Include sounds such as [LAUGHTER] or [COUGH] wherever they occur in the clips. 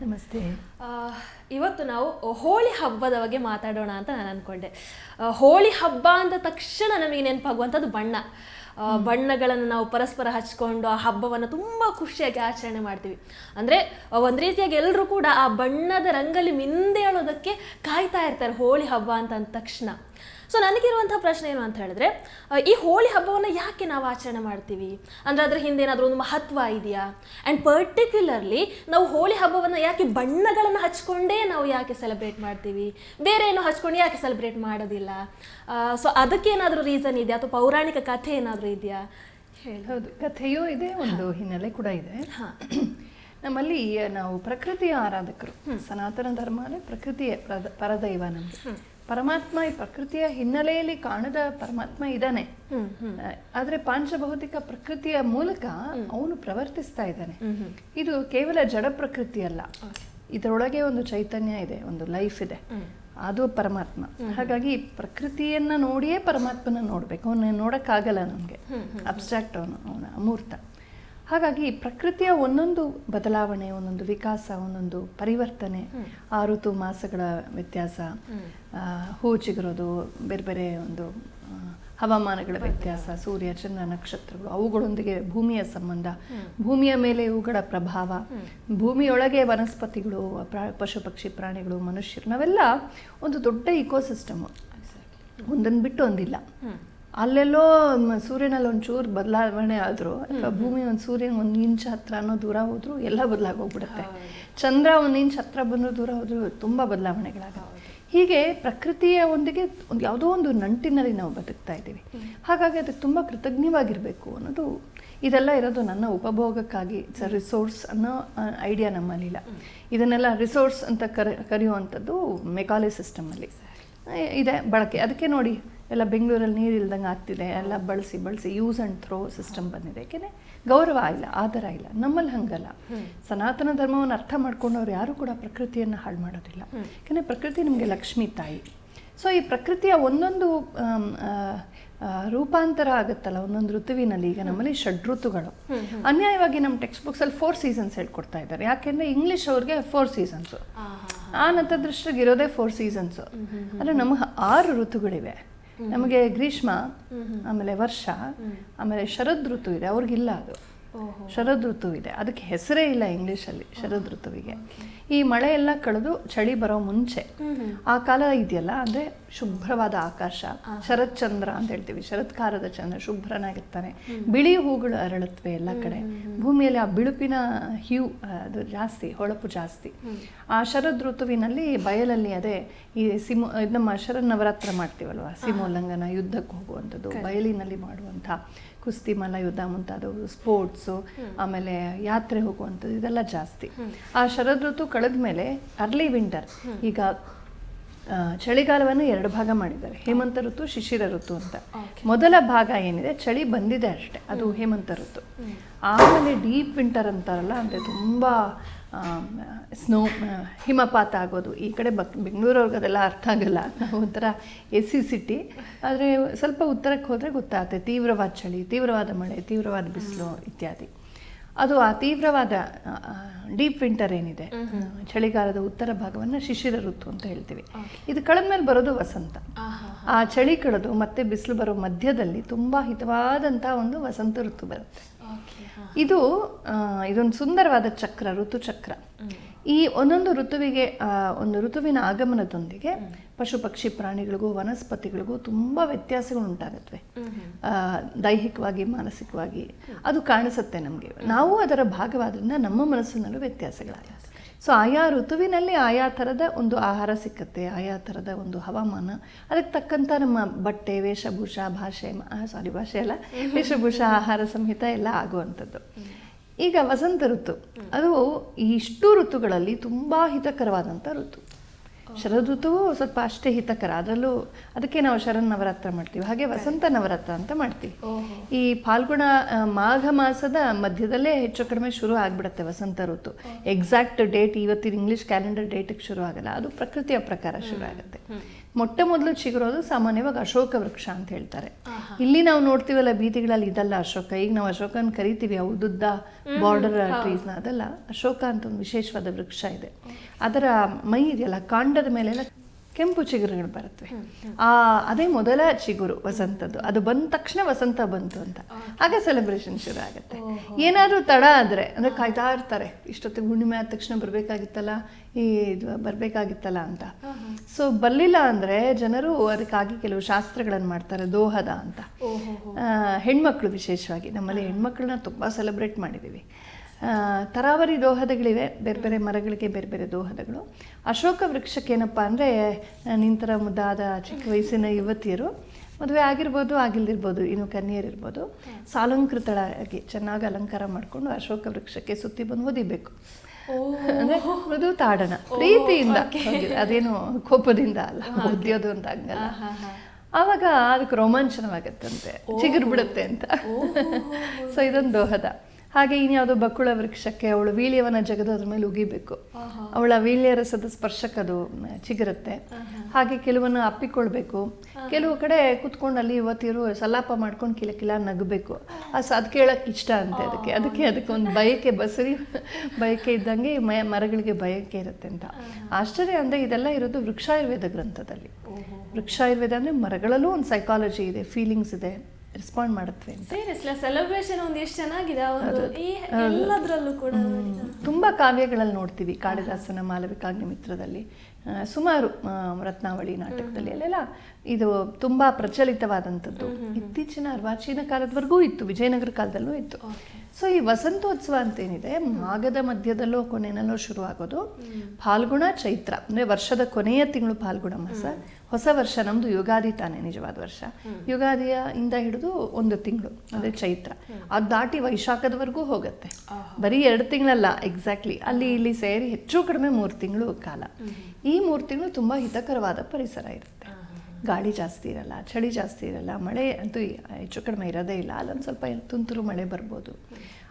ನಮಸ್ತೆ. ಇವತ್ತು ನಾವು ಹೋಳಿ ಹಬ್ಬದ ಬಗ್ಗೆ ಮಾತಾಡೋಣ ಅಂತ ನಾನು ಅಂದ್ಕೊಂಡೆ ಹೋಳಿ ಹಬ್ಬ ಅಂದ ತಕ್ಷಣ ನಮಗೆ ನೆನಪಾಗುವಂಥದ್ದು ಬಣ್ಣ. ಬಣ್ಣಗಳನ್ನು ನಾವು ಪರಸ್ಪರ ಹಚ್ಕೊಂಡು ಆ ಹಬ್ಬವನ್ನು ತುಂಬ ಖುಷಿಯಾಗಿ ಆಚರಣೆ ಮಾಡ್ತೀವಿ. ಅಂದರೆ ಒಂದು ರೀತಿಯಾಗಿ ಎಲ್ಲರೂ ಕೂಡ ಆ ಬಣ್ಣದ ರಂಗಲ್ಲಿ ಮಿಂದೇಳೋದಕ್ಕೆ ಕಾಯ್ತಾ ಇರ್ತಾರೆ ಹೋಳಿ ಹಬ್ಬ ಅಂತ ಅಂದ ತಕ್ಷಣ. ಸೊ ನನಗಿರುವಂಥ ಪ್ರಶ್ನೆ ಏನು ಅಂತ ಹೇಳಿದ್ರೆ ಈ ಹೋಳಿ ಹಬ್ಬವನ್ನು ಯಾಕೆ ನಾವು ಆಚರಣೆ ಮಾಡ್ತೀವಿ? ಅಂದರೆ ಅದರ ಹಿಂದೆ ಏನಾದರೂ ಒಂದು ಮಹತ್ವ ಇದೆಯಾ? ಆ್ಯಂಡ್ ಪರ್ಟಿಕ್ಯುಲರ್ಲಿ ನಾವು ಹೋಳಿ ಹಬ್ಬವನ್ನು ಯಾಕೆ ಬಣ್ಣಗಳನ್ನು ಹಚ್ಕೊಂಡೇ ನಾವು ಯಾಕೆ ಸೆಲೆಬ್ರೇಟ್ ಮಾಡ್ತೀವಿ? ಬೇರೆ ಏನು ಹಚ್ಕೊಂಡು ಯಾಕೆ ಸೆಲೆಬ್ರೇಟ್ ಮಾಡೋದಿಲ್ಲ? ಸೊ ಅದಕ್ಕೇನಾದರೂ ರೀಸನ್ ಇದೆಯಾ? ಅಥವಾ ಪೌರಾಣಿಕ ಕಥೆ ಏನಾದರೂ ಇದೆಯಾ? ಹೌದು. ಕಥೆಯೂ ಇದೆ ಒಂದು ಹಿನ್ನೆಲೆ ಕೂಡ ಇದೆ. ಹಾಂ. ನಮ್ಮಲ್ಲಿ ನಾವು ಪ್ರಕೃತಿಯ ಆರಾಧಕರು. ಸನಾತನ ಧರ್ಮ ಅಂದರೆ ಪ್ರಕೃತಿಯ ಪ್ರದ ಪರದೈವ ನಮಗೆ ಪರಮಾತ್ಮ ಈ ಪ್ರಕೃತಿಯ ಹಿನ್ನೆಲೆಯಲ್ಲಿ ಕಾಣದ ಪರಮಾತ್ಮ ಇದ್ದಾನೆ. ಆದ್ರೆ ಪಾಂಚಭೌತಿಕ ಪ್ರಕೃತಿಯ ಮೂಲಕ ಅವನು ಪ್ರವರ್ತಿಸ್ತಾ ಇದ್ದಾನೆ. ಇದು ಕೇವಲ ಜಡ ಪ್ರಕೃತಿ ಅಲ್ಲ. ಇದರೊಳಗೆ ಒಂದು ಚೈತನ್ಯ ಇದೆ ಒಂದು ಲೈಫ್ ಇದೆ. ಅದು ಪರಮಾತ್ಮ. ಹಾಗಾಗಿ ಪ್ರಕೃತಿಯನ್ನ ನೋಡಿಯೇ ಪರಮಾತ್ಮನ ನೋಡ್ಬೇಕು. ಅವನ ನೋಡಕ್ಕಾಗಲ್ಲ ನಮ್ಗೆ. ಅಬ್ಸ್ಟ್ರಾಕ್ಟ್ ಅವನು ಅವನ ಅಮೂರ್ತ. ಹಾಗಾಗಿ ಪ್ರಕೃತಿಯ ಒಂದೊಂದು ಬದಲಾವಣೆ ಒಂದೊಂದು ವಿಕಾಸ ಒಂದೊಂದು ಪರಿವರ್ತನೆ ಆ ಋತು ಮಾಸಗಳ ವ್ಯತ್ಯಾಸ ಹೂ ಚಿಗುರೋದು ಬೇರೆ ಬೇರೆ ಒಂದು ಹವಾಮಾನಗಳ ವ್ಯತ್ಯಾಸ ಸೂರ್ಯ ಚಂದ್ರ ನಕ್ಷತ್ರಗಳು ಅವುಗಳೊಂದಿಗೆ ಭೂಮಿಯ ಸಂಬಂಧ. ಭೂಮಿಯ ಮೇಲೆ ಇವುಗಳ ಪ್ರಭಾವ. ಭೂಮಿಯೊಳಗೆ ವನಸ್ಪತಿಗಳು ಪಶು ಪಕ್ಷಿ ಪ್ರಾಣಿಗಳು ಮನುಷ್ಯರು ನಾವೆಲ್ಲ ಒಂದು ದೊಡ್ಡ ಇಕೋಸಿಸ್ಟಮ್ ಒಂದನ್ನು ಬಿಟ್ಟು ಒಂದಿಲ್ಲ. ಅಲ್ಲೆಲ್ಲೋ ಸೂರ್ಯನಲ್ಲಿ ಒಂಚೂರು ಬದಲಾವಣೆ ಆದರೂ ಅಥವಾ ಭೂಮಿ ಒಂದು ಸೂರ್ಯನ ಒಂದು ಇಂಚ್ ಹತ್ರ ಅನ್ನೋ ದೂರ ಹೋದರೂ ಎಲ್ಲ ಬದಲಾಗಿ ಹೋಗ್ಬಿಡುತ್ತೆ. ಚಂದ್ರ ಒಂದು ಇಂಚ್ ಹತ್ರ ಬಂದರೂ ದೂರ ಹೋದರೂ ತುಂಬ ಬದಲಾವಣೆಗಳಾಗುತ್ತೆ. ಹೀಗೆ ಪ್ರಕೃತಿಯ ಒಂದಿಗೆ ಒಂದು ಯಾವುದೋ ಒಂದು ನಂಟಿನಲ್ಲಿ ನಾವು ಬದುಕ್ತಾ ಇದ್ದೀವಿ. ಹಾಗಾಗಿ ಅದಕ್ಕೆ ತುಂಬ ಕೃತಜ್ಞವಾಗಿರಬೇಕು ಅನ್ನೋದು ಇದೆಲ್ಲ ಇರೋದು ನನ್ನ ಉಪಭೋಗಕ್ಕಾಗಿ. ಇಟ್ಸ್ ಅ ರಿಸೋರ್ಸ್ ಅನ್ನೋ ಐಡಿಯಾ ನಮ್ಮಲ್ಲಿಲ್ಲ ಇದನ್ನೆಲ್ಲ ರಿಸೋರ್ಸ್ ಅಂತ ಕರೆ ಕರೆಯುವಂಥದ್ದು ಮೆಕಾಲಿ ಸಿಸ್ಟಮಲ್ಲಿ ಇದೆ ಬಳಕೆ. ಅದಕ್ಕೆ ನೋಡಿ ಎಲ್ಲ ಬೆಂಗಳೂರಲ್ಲಿ ನೀರು ಇಲ್ದಂಗೆ ಆಗ್ತಿದೆ ಎಲ್ಲ ಬಳಸಿ ಬಳಸಿ ಯೂಸ್ ಆ್ಯಂಡ್ ಥ್ರೋ ಸಿಸ್ಟಮ್ ಬಂದಿದೆ. ಏಕೆಂದರೆ ಗೌರವ ಇಲ್ಲ ಆಧಾರ ಇಲ್ಲ ನಮ್ಮಲ್ಲಿ ಹಂಗಲ್ಲ. ಸನಾತನ ಧರ್ಮವನ್ನು ಅರ್ಥ ಮಾಡ್ಕೊಂಡವ್ರು ಯಾರೂ ಕೂಡ ಪ್ರಕೃತಿಯನ್ನು ಹಾಳು ಮಾಡೋದಿಲ್ಲ. ಯಾಕೆಂದರೆ ಪ್ರಕೃತಿ ನಮಗೆ ಲಕ್ಷ್ಮೀ ತಾಯಿ. ಸೊ ಈ ಪ್ರಕೃತಿಯ ಒಂದೊಂದು ರೂಪಾಂತರ ಆಗುತ್ತಲ್ಲ ಒಂದೊಂದು ಋತುವಿನಲ್ಲಿ. ಈಗ ನಮ್ಮಲ್ಲಿ ಷಡ್ ಋತುಗಳು. ಅನ್ಯಾಯವಾಗಿ ನಮ್ಮ ಟೆಕ್ಸ್ಟ್ ಬುಕ್ಸಲ್ಲಿ ಫೋರ್ ಸೀಸನ್ಸ್ ಹೇಳ್ಕೊಡ್ತಾ ಇದ್ದಾರೆ. ಯಾಕೆಂದರೆ ಇಂಗ್ಲೀಷ್ ಅವ್ರಿಗೆ ಫೋರ್ ಸೀಸನ್ಸು ಆ ನತದೃಷ್ಟಿಗೆ ಇರೋದೇ ಫೋರ್ ಸೀಸನ್ಸು ಅಂದರೆ ನಮಗೆ ಆರು ಋತುಗಳಿವೆ. ನಮಗೆ ಗ್ರೀಷ್ಮ ಆಮೇಲೆ ವರ್ಷ ಆಮೇಲೆ ಶರದ್ ಋತು ಇದೆ ಅವ್ರಿಗಿಲ್ಲ ಅದು. ಶರದ್ ಋತು ಇದೆ. ಅದಕ್ಕೆ ಹೆಸರೇ ಇಲ್ಲ ಇಂಗ್ಲೀಷಲ್ಲಿ ಶರದ್ ಋತುವಿಗೆ ಈ ಮಳೆ ಎಲ್ಲ ಕಳೆದು ಚಳಿ ಬರೋ ಮುಂಚೆ ಆ ಕಾಲ ಇದೆಯಲ್ಲ ಅಂದ್ರೆ ಶುಭ್ರವಾದ ಆಕಾಶ ಶರತ್ ಚಂದ್ರ ಅಂತ ಹೇಳ್ತೀವಿ ಶರತ್ಕಾರದ ಚಂದ್ರ ಶುಭ್ರನಾಗಿರ್ತಾನೆ. ಬಿಳಿ ಹೂಗಳು ಅರಳುತ್ತವೆ ಎಲ್ಲ ಕಡೆ. ಭೂಮಿಯಲ್ಲಿ ಆ ಬಿಳುಪಿನ ಹ್ಯೂ ಅದು ಜಾಸ್ತಿ ಹೊಳಪು ಜಾಸ್ತಿ. ಆ ಶರದ್ ಋತುವಿನಲ್ಲಿ ಬಯಲಲ್ಲಿ ಅದೇ ಈ ಸಿಮು ನಮ್ಮ ಶರದ್ ನವರಾತ್ರ ಮಾಡ್ತೀವಲ್ವ ಸಿಮೋಲ್ಲಂಘನ ಯುದ್ಧಕ್ಕೆ ಹೋಗುವಂಥದ್ದು ಬಯಲಿನಲ್ಲಿ ಮಾಡುವಂಥ ಕುಸ್ತಿ ಮಲ್ಲಯುದ್ಧ ಮುಂತಾದವು ಸ್ಪೋರ್ಟ್ಸು ಆಮೇಲೆ ಯಾತ್ರೆ ಹೋಗುವಂಥದ್ದು ಇದೆಲ್ಲ ಜಾಸ್ತಿ. ಆ ಶರದ್ ಋತು ಕಳೆದ ಮೇಲೆ ಅರ್ಲಿ ವಿಂಟರ್ ಈಗ ಚಳಿಗಾಲವನ್ನು ಎರಡು ಭಾಗ ಮಾಡಿದ್ದಾರೆ. ಹೇಮಂತ ಋತು ಶಿಶಿರ ಋತು ಅಂತ. ಮೊದಲ ಭಾಗ ಏನಿದೆ ಚಳಿ ಬಂದಿದೆ ಅಷ್ಟೇ. ಅದು ಹೇಮಂತ ಋತು. ಆಮೇಲೆ ಡೀಪ್ ವಿಂಟರ್ ಅಂತಾರಲ್ಲ ಅಂದರೆ ತುಂಬ ಸ್ನೋ ಹಿಮಪಾತ ಆಗೋದು. ಈ ಕಡೆ ಬಕ್ ಬೆಂಗಳೂರವ್ರಿಗೆ ಅದೆಲ್ಲ ಅರ್ಥ ಆಗಲ್ಲ. ಒಂಥರ ಎ ಸಿ ಸಿಟಿ ಆದರೆ ಸ್ವಲ್ಪ ಉತ್ತರಕ್ಕೆ ಹೋದರೆ ಗೊತ್ತಾಗುತ್ತೆ ತೀವ್ರವಾದ ಚಳಿ ತೀವ್ರವಾದ ಮಳೆ ತೀವ್ರವಾದ ಬಿಸಿಲು ಇತ್ಯಾದಿ. ಅದು ಆ ತೀವ್ರವಾದ ಡೀಪ್ ವಿಂಟರ್ ಏನಿದೆ? ಚಳಿಗಾಲದ ಉತ್ತರ ಭಾಗವನ್ನು ಶಿಶಿರ ಋತು ಅಂತ ಹೇಳ್ತೀವಿ. ಇದು ಕಳೆದ್ಮೇಲೆ ಬರೋದು ವಸಂತ. ಆ ಚಳಿ ಕಳೆದು ಮತ್ತೆ ಬಿಸಿಲು ಬರೋ ಮಧ್ಯದಲ್ಲಿ ತುಂಬ ಹಿತವಾದಂಥ ಒಂದು ವಸಂತ ಋತು ಬರುತ್ತೆ. ಇದು ಇದೊಂದು ಸುಂದರವಾದ ಚಕ್ರ ಋತು ಚಕ್ರ. ಈ ಒಂದೊಂದು ಋತುವಿಗೆ ಆ, ಒಂದು ಋತುವಿನ ಆಗಮನದೊಂದಿಗೆ ಪಶು ಪಕ್ಷಿ ಪ್ರಾಣಿಗಳಿಗೂ ವನಸ್ಪತಿಗಳಿಗೂ ತುಂಬ ವ್ಯತ್ಯಾಸಗಳು ಉಂಟಾಗತ್ವೆ ಆ, ದೈಹಿಕವಾಗಿ ಮಾನಸಿಕವಾಗಿ ಅದು ಕಾಣಿಸುತ್ತೆ ನಮಗೆ. ನಾವು ಅದರ ಭಾಗವಾದ್ರಿಂದ ನಮ್ಮ ಮನಸ್ಸಿನಲ್ಲೂ ವ್ಯತ್ಯಾಸಗಳಾಗ ಸೊ ಆಯಾ ಋತುವಿನಲ್ಲಿ ಆಯಾ ಥರದ ಒಂದು ಆಹಾರ ಸಿಕ್ಕತ್ತೆ ಆಯಾ ಥರದ ಒಂದು ಹವಾಮಾನ. ಅದಕ್ಕೆ ತಕ್ಕಂಥ ನಮ್ಮ ಬಟ್ಟೆ ವೇಷಭೂಷ ಭಾಷೆ ಸಾರಿ ಭಾಷೆ ಅಲ್ಲ. ವೇಷಭೂಷ ಆಹಾರ ಸಂಹಿತ ಎಲ್ಲ ಆಗುವಂಥದ್ದು. ಈಗ ವಸಂತ ಋತು. ಅದು ಈ ಇಷ್ಟು ಋತುಗಳಲ್ಲಿ ತುಂಬ ಹಿತಕರವಾದಂಥ ಋತು. ಶರದೃತುವು ಸ್ವಲ್ಪ ಅಷ್ಟೇ ಹಿತಕರ. ಅದರಲ್ಲೂ ಅದಕ್ಕೆ ನಾವು ಶರನ್ ನವರಾತ್ರ ಮಾಡ್ತೀವಿ. ಹಾಗೆ ವಸಂತ ನವರಾತ್ರ ಅಂತ ಮಾಡ್ತೀವಿ. ಈ ಫಾಲ್ಗುಣ ಮಾಘ ಮಾಸದ ಮಧ್ಯದಲ್ಲೇ ಹೆಚ್ಚು ಕಡಿಮೆ ಶುರು ಆಗ್ಬಿಡುತ್ತೆ ವಸಂತ ಋತು. ಎಕ್ಸಾಕ್ಟ್ ಡೇಟ್ ಇವತ್ತಿನ ಇಂಗ್ಲಿಷ್ ಕ್ಯಾಲೆಂಡರ್ ಡೇಟಿಗೆ ಶುರು ಆಗಲ್ಲ. ಅದು ಪ್ರಕೃತಿಯ ಪ್ರಕಾರ ಶುರು ಆಗುತ್ತೆ. ಮೊಟ್ಟ ಮೊದಲು ಚಿಗುರೋದು ಸಾಮಾನ್ಯವಾಗಿ ಅಶೋಕ ವೃಕ್ಷ ಅಂತ ಹೇಳ್ತಾರೆ. ಇಲ್ಲಿ ನಾವು ನೋಡ್ತೀವಲ್ಲ ಬೀದಿಗಳಲ್ಲಿ ಇದಲ್ಲ ಅಶೋಕ. ಈಗ ನಾವು ಅಶೋಕನ ಕರಿತೀವಿ ಉದ್ದುದ್ದ ಬಾರ್ಡರ್ ಟ್ರೀಸ್ನ ಅದಲ್ಲ ಅಶೋಕ ಅಂತ ಒಂದು ವಿಶೇಷವಾದ ವೃಕ್ಷ ಇದೆ. ಅದರ ಮೈ ಇದೆಯಲ್ಲ ಕಾಂಡದ ಮೇಲೆಲ್ಲ ಕೆಂಪು ಚಿಗುರುಗಳು ಬರುತ್ತವೆ. ಆ ಅದೇ ಮೊದಲ ಚಿಗುರು ವಸಂತದ್ದು. ಅದು ಬಂದ ತಕ್ಷಣ ವಸಂತ ಬಂತು ಅಂತ. ಆಗ ಸೆಲೆಬ್ರೇಷನ್ ಶುರು ಆಗುತ್ತೆ. ಏನಾದರೂ ತಡ ಆದರೆ ಅಂದರೆ ಕಾಯ್ತಾ ಇರ್ತಾರೆ ಇಷ್ಟೊತ್ತಿಗೆ ಹುಣ್ಣಿಮೆ ಆದ ತಕ್ಷಣ ಬರಬೇಕಾಗಿತ್ತಲ್ಲ ಈ ಇದು ಬರಬೇಕಾಗಿತ್ತಲ್ಲ ಅಂತ. ಸೊ ಬರಲಿಲ್ಲ ಅಂದರೆ ಜನರು ಅದಕ್ಕಾಗಿ ಕೆಲವು ಶಾಸ್ತ್ರಗಳನ್ನು ಮಾಡ್ತಾರೆ ದೋಹದ ಅಂತ. ಹೆಣ್ಮಕ್ಳು ವಿಶೇಷವಾಗಿ. ನಮ್ಮಲ್ಲಿ ಹೆಣ್ಮಕ್ಳನ್ನ ತುಂಬ ಸೆಲೆಬ್ರೇಟ್ ಮಾಡಿದ್ದೀವಿ. ತರಾವರಿ ದೋಹದಗಳಿವೆ ಬೇರೆ ಬೇರೆ ಮರಗಳಿಗೆ ಬೇರೆ ಬೇರೆ ದೋಹದಗಳು. ಅಶೋಕ ವೃಕ್ಷಕ್ಕೆ ಏನಪ್ಪ ಅಂದರೆ ನಿಂತರ ಮುದ್ದಾದ ಚಿಕ್ಕ ವಯಸ್ಸಿನ ಯುವತಿಯರು ಮದುವೆ ಆಗಿರ್ಬೋದು ಆಗಿಲ್ದಿರ್ಬೋದು ಇನ್ನು ಕನ್ಯರಿರ್ಬೋದು ಸಾಲಂಕೃತಳಾಗಿ ಚೆನ್ನಾಗಿ ಅಲಂಕಾರ ಮಾಡಿಕೊಂಡು ಅಶೋಕ ವೃಕ್ಷಕ್ಕೆ ಸುತ್ತಿ ಬಂದು ಓದಿಬೇಕು ಅಂದರೆ ಮೃದು ತಾಡನ ಪ್ರೀತಿಯಿಂದ ಅದೇನು ಕೋಪದಿಂದ ಅಲ್ಲ ಒದ್ಯೋದು ಅಂತ ಹಂಗಲ್ಲ. ಆವಾಗ ಅದಕ್ಕೆ ರೋಮಾಂಚನವಾಗತ್ತಂತೆ. ಚಿಗುರು ಬಿಡುತ್ತೆ ಅಂತ. ಸೊ ಇದೊಂದು ದೋಹದ. ಹಾಗೆ ಇನ್ಯಾವುದೋ ಬಕ್ಕುಳ ವೃಕ್ಷಕ್ಕೆ ಅವಳು ವೀಳ್ಯವನ್ನ ಜಗದು ಅದ್ರ ಮೇಲೆ ಉಗಿಬೇಕು. ಅವಳ ವೀಳ್ಯ ರಸದ ಸ್ಪರ್ಶಕ್ಕದು ಚಿಗಿರುತ್ತೆ. ಚಿಗುರುತ್ತೆ ಹಾಗೆ ಕೆಲವನ್ನು ಅಪ್ಪಿಕೊಳ್ಬೇಕು. ಕೆಲವು ಕಡೆ ಕುತ್ಕೊಂಡು ಅಲ್ಲಿ ಯುವತಿಯರು ಸಲಾಪ ಮಾಡ್ಕೊಂಡು ಕಿಲ ಕಿಲ ನಗಬೇಕು. ಆ ಅದು ಅದ್ ಕೇಳಕ್ಕೆ ಇಷ್ಟ ಅಂತೆ ಅದಕ್ಕೆ. ಅದಕ್ಕೆ ಅದಕ್ಕೆ ಒಂದು ಬಯಕೆ ಬಸರಿ [LAUGHS] ಬಯಕೆ ಇದ್ದಂಗೆ ಮಯ ಮರಗಳಿಗೆ ಬಯಕೆ ಇರುತ್ತೆ ಅಂತ. ಆಶ್ಚರ್ಯ ಅಂದರೆ ಇದೆಲ್ಲ ಇರೋದು ವೃಕ್ಷಾಯುರ್ವೇದ ಗ್ರಂಥದಲ್ಲಿ. ವೃಕ್ಷಾಯುರ್ವೇದ ಅಂದರೆ ಮರಗಳಲ್ಲೂ ಒಂದು ಸೈಕಾಲಜಿ ಇದೆ ಫೀಲಿಂಗ್ಸ್ ಇದೆ. ರೆಸ್ಪಾಂಡ್ ಮಾಡುತ್ತವೆ ಅಂತ. ಸೀರಿಯಸ್ಲಿ ಸೆಲೆಬ್ರೇಷನ್ ಒಂದು ಎಷ್ಟು ಚೆನ್ನಾಗಿದೆ ಒಂದು ಈ ಎಲ್ಲದರಲ್ಲೂ ಕೂಡ. ತುಂಬ ಕಾವ್ಯಗಳಲ್ಲಿ ನೋಡ್ತೀವಿ ಕಾಳಿದಾಸನ ಮಾಲವಿಕಾಗ್ನಿ ಮಿತ್ರದಲ್ಲಿ. ಸುಮಾರು ರತ್ನಾವಳಿ ನಾಟಕದಲ್ಲಿ ಅಲ್ಲೆಲ್ಲ ಇದು ತುಂಬ ಪ್ರಚಲಿತವಾದಂಥದ್ದು. ಇತ್ತೀಚಿನ ಅರ್ವಾಚೀನ ಕಾಲದವರೆಗೂ ಇತ್ತು ವಿಜಯನಗರ ಕಾಲದಲ್ಲೂ ಇತ್ತು. ಸೊ ಈ ವಸಂತೋತ್ಸವ ಅಂತೇನಿದೆ ಮಾಘದ ಮಧ್ಯದಲ್ಲೋ ಕೊನೆಯಲ್ಲೋ ಶುರು ಆಗೋದು ಫಾಲ್ಗುಣ ಚೈತ್ರ ಅಂದರೆ ವರ್ಷದ ಕೊನೆಯ ತಿಂಗಳು ಫಾಲ್ಗುಣ ಮಾಸ. ಹೊಸ ವರ್ಷ ನಮ್ಮದು ಯುಗಾದಿ ತಾನೇ ನಿಜವಾದ ವರ್ಷ. ಯುಗಾದಿಯ ಇಂದ ಹಿಡಿದು ಒಂದು ತಿಂಗಳು ಅಂದರೆ ಚೈತ್ರ. ಅದು ದಾಟಿ ವೈಶಾಖದವರೆಗೂ ಹೋಗುತ್ತೆ. ಬರೀ ಎರಡು ತಿಂಗಳಲ್ಲ ಎಕ್ಸಾಕ್ಟ್ಲಿ ಅಲ್ಲಿ ಇಲ್ಲಿ ಸೇರಿ ಹೆಚ್ಚು ಕಡಿಮೆ ಮೂರು ತಿಂಗಳು ಕಾಲ. ಈ ಮೂರು ತಿಂಗಳು ತುಂಬ ಹಿತಕರವಾದ ಪರಿಸರ ಇರುತ್ತೆ. ಗಾಳಿ ಜಾಸ್ತಿ ಇರಲ್ಲ ಚಳಿ ಜಾಸ್ತಿ ಇರಲ್ಲ ಮಳೆ ಅಂತೂ ಹೆಚ್ಚು ಕಡಿಮೆ ಇರೋದೇ ಇಲ್ಲ ಅಲ್ಲೊಂದು ಸ್ವಲ್ಪ ತುಂತುರು ಮಳೆ ಬರ್ಬೋದು.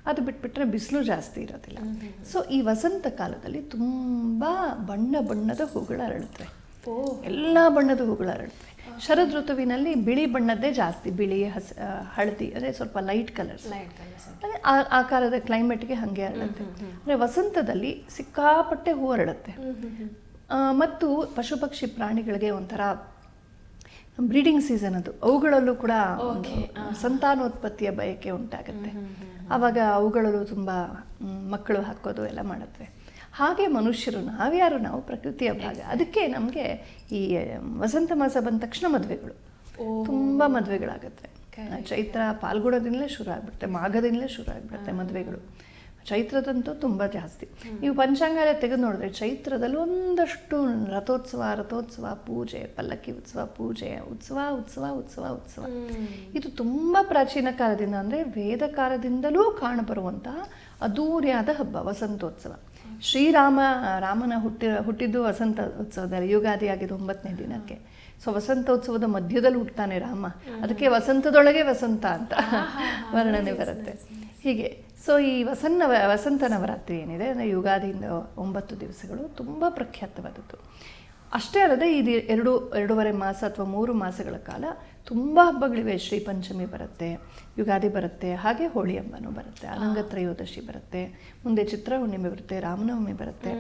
ಅದು ಬಿಟ್ಬಿಟ್ರೆ ಬಿಸಿಲು ಜಾಸ್ತಿ ಇರೋದಿಲ್ಲ. ಸೊ ಈ ವಸಂತ ಕಾಲದಲ್ಲಿ ತುಂಬ ಬಣ್ಣ ಬಣ್ಣದ ಹೂಗಳು ಅರಳುತ್ತವೆ. ಎಲ್ಲ ಬಣ್ಣದ ಹೂಗಳು ಅರಳುತ್ತವೆ. ಶರದ್ ಋತುವಿನಲ್ಲಿ ಬಿಳಿ ಬಣ್ಣದ್ದೇ ಜಾಸ್ತಿ ಬಿಳಿ ಹಸ ಹಳದಿ ಅಂದರೆ ಸ್ವಲ್ಪ ಲೈಟ್ ಕಲರ್ಸ್ ಅಂದರೆ ಆ- ಕಾಲದ ಕ್ಲೈಮೇಟ್ಗೆ ಹಾಗೆ ಅರಳುತ್ತೆ. ಅಂದರೆ ವಸಂತದಲ್ಲಿ ಸಿಕ್ಕಾಪಟ್ಟೆ ಹೂ ಅರಳುತ್ತೆ. ಆ, ಮತ್ತು ಪಶು ಪಕ್ಷಿ ಪ್ರಾಣಿಗಳಿಗೆ ಒಂಥರ ಬ್ರೀಡಿಂಗ್ ಸೀಸನ್ ಅದು. ಅವುಗಳಲ್ಲೂ ಕೂಡ ಸಂತಾನೋತ್ಪತ್ತಿಯ ಬಯಕೆ ಉಂಟಾಗುತ್ತೆ. ಆವಾಗ ಅವುಗಳಲ್ಲೂ ತುಂಬ ಮಕ್ಕಳು ಹಾಕೋದು ಎಲ್ಲ ಮಾಡುತ್ತೆ. ಹಾಗೆ ಮನುಷ್ಯರು ನಾವ್ಯಾರು ನಾವು ಪ್ರಕೃತಿಯ ಭಾಗ. ಅದಕ್ಕೆ ನಮಗೆ ಈ ವಸಂತ ಮಾಸ ಬಂದ ತಕ್ಷಣ ಮದುವೆಗಳು. ತುಂಬ ಮದುವೆಗಳಾಗುತ್ತೆ. ಚೈತ್ರ ಪಾಲ್ಗುಣದಿಂದಲೇ ಶುರು ಆಗ್ಬಿಡುತ್ತೆ ಮಾಘದಿಂದಲೇ ಶುರು ಆಗ್ಬಿಡುತ್ತೆ ಮದುವೆಗಳು. ಚೈತ್ರದಂತೂ ತುಂಬ ಜಾಸ್ತಿ. ನೀವು ಪಂಚಾಂಗ ತೆಗೆದು ನೋಡಿದ್ರೆ ಚೈತ್ರದಲ್ಲಿ ಒಂದಷ್ಟು ರಥೋತ್ಸವ ರಥೋತ್ಸವ ಪೂಜೆ ಪಲ್ಲಕ್ಕಿ ಉತ್ಸವ ಪೂಜೆ ಉತ್ಸವ ಉತ್ಸವ ಉತ್ಸವ ಉತ್ಸವ. ಇದು ತುಂಬ ಪ್ರಾಚೀನ ಕಾಲದಿಂದ ಅಂದರೆ ವೇದ ಕಾಲದಿಂದಲೂ ಕಾಣಬರುವಂತಹ ಅದ್ದೂರಿಯಾದ ಹಬ್ಬ ವಸಂತೋತ್ಸವ. ಶ್ರೀರಾಮ ರಾಮನ ಹುಟ್ಟಿ ಹುಟ್ಟಿದ್ದು ವಸಂತ ಉತ್ಸವದಲ್ಲಿ ಯುಗಾದಿ ಆಗಿದೆ ಒಂಬತ್ತನೇ ದಿನಕ್ಕೆ. ಸೊ ವಸಂತೋತ್ಸವದ ಮಧ್ಯದಲ್ಲಿ ಹುಟ್ಟುತ್ತಾನೆ ರಾಮ. ಅದಕ್ಕೆ ವಸಂತದೊಳಗೆ ವಸಂತ ಅಂತ ವರ್ಣನೆ ಬರುತ್ತೆ. ಹೀಗೆ ಸೊ ಈ ವಸನ್ನ ವಸಂತ ನವರಾತ್ರಿ ಏನಿದೆ ಅಂದರೆ ಯುಗಾದಿಯಿಂದ ಒಂಬತ್ತು ದಿವಸಗಳು ತುಂಬ ಪ್ರಖ್ಯಾತವಾದದ್ದು. ಅಷ್ಟೇ ಅಲ್ಲದೆ, ಇದು ಎರಡು, ಎರಡೂವರೆ ಮಾಸ ಅಥವಾ ಮೂರು ಮಾಸಗಳ ಕಾಲ ತುಂಬ ಹಬ್ಬಗಳಿವೆ. ಶ್ರೀ ಪಂಚಮಿ ಬರುತ್ತೆ ಯುಗಾದಿ ಬರುತ್ತೆ ಹಾಗೆ ಹೋಳಿ ಹಬ್ಬನೂ ಬರುತ್ತೆ ಅನಂಗ ತ್ರಯೋದಶಿ ಬರುತ್ತೆ ಮುಂದೆ ಚಿತ್ರ ಹುಣ್ಣಿಮೆ ಬರುತ್ತೆ ರಾಮನವಮಿ ಬರುತ್ತೆ.